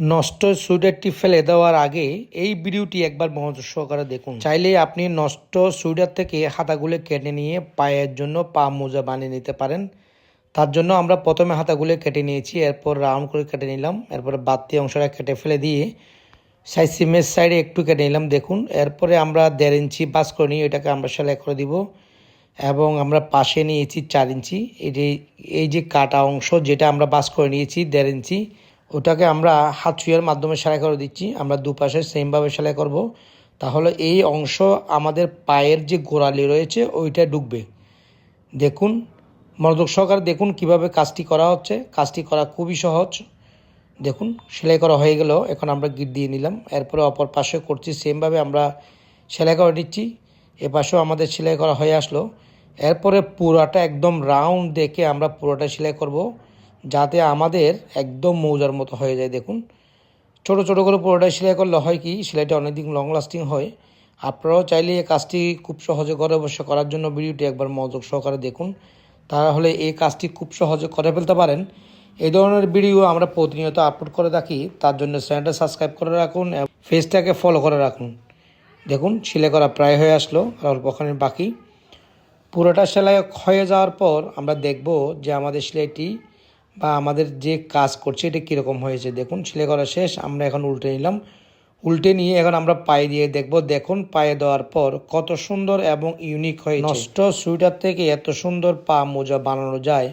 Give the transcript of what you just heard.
নষ্ট সুইটারটি ফেলে দেওয়ার আগে এই ভিডিওটি একবার মনোযোগ সহকারে দেখুন। চাইলে আপনি নষ্ট সুইটার থেকে হাতাগুলো কেটে নিয়ে পায়ের জন্য পা মোজা বানিয়ে নিতে পারেন। তার জন্য আমরা প্রথমে হাতাগুলো কেটে নিয়েছি, এরপর রাউন্ড করে কেটে নিলাম, এরপর বাড়তি অংশটা কেটে ফেলে দিয়ে সাইড সিমের সাইডে একটু কেটে নিলাম, দেখুন। এরপরে আমরা দেড় ইঞ্চি বাস করে নিই এটাকে আমরা সেলাই করে দিব এবং আমরা পাশে নিয়েছি চার ইঞ্চি। যে, এই যে কাটা অংশ যেটা আমরা বাস করে নিয়েছি দেড় ইঞ্চি ওটাকে আমরা হাত ছুঁয়ের মাধ্যমে সেলাই করে দিচ্ছি। আমরা দুপাশে সেমভাবে সেলাই করব। তাহলে এই অংশ আমাদের পায়ের যে গোড়ালি রয়েছে, ওইটা ঢুকবে দেখুন, মনোযোগ সহকারে দেখুন কীভাবে কাজটি করা হচ্ছে। কাজটি করা খুবই সহজ। দেখুন, সেলাই করা হয়ে গেল। এখন আমরা গিট দিয়ে নিলাম। এরপরে অপর পাশে করছি সেমভাবে আমরা সেলাই করে নিচ্ছি। এ পাশেও আমাদের সেলাই করা হয়ে আসলো। এরপরে পুরাটা একদম রাউন্ড দেখে আমরা পুরোটা সেলাই করব। যাতে আমাদের একদম মৌজার মতো হয়ে যায়। দেখুন, ছোট ছোট করে পুরোটা সেলাই করলে হয় কি, সেলাইটা অনেকদিন লং লাস্টিং হয়। আপনারাও চাইলে এই কাজটি খুব সহজে ঘরে বসে করার জন্য ভিডিওটি একবার মনোযোগ সহকারে দেখুন। তাহলে এই কাজটি খুব সহজে করে ফেলতে পারেন। এই ধরনের ভিডিও আমরা প্রতিনিয়ত আপলোড করে থাকি। তার জন্য চ্যানেলটা সাবস্ক্রাইব করে রাখুন ফেসটাকে ফলো করে রাখুন। দেখুন, সেলাই করা প্রায় হয়ে আসলো, আর অল্পখানি বাকি। পুরোটা সেলাই হয়ে যাওয়ার পর আমরা দেখব যে আমাদের সেলাইটি বা আমাদের যে কাজ করছে, এটা কীরকম হয়েছে দেখুন সেলাই করা শেষ, আমরা এখন উল্টে নিলাম। উল্টে নিয়ে এখন আমরা পায়ে দিয়ে দেখব, দেখুন, পায়ে দেওয়ার পর কত সুন্দর এবং ইউনিক হয়ে নষ্ট সুইটার থেকে এত সুন্দর পা মোজা বানানো যায়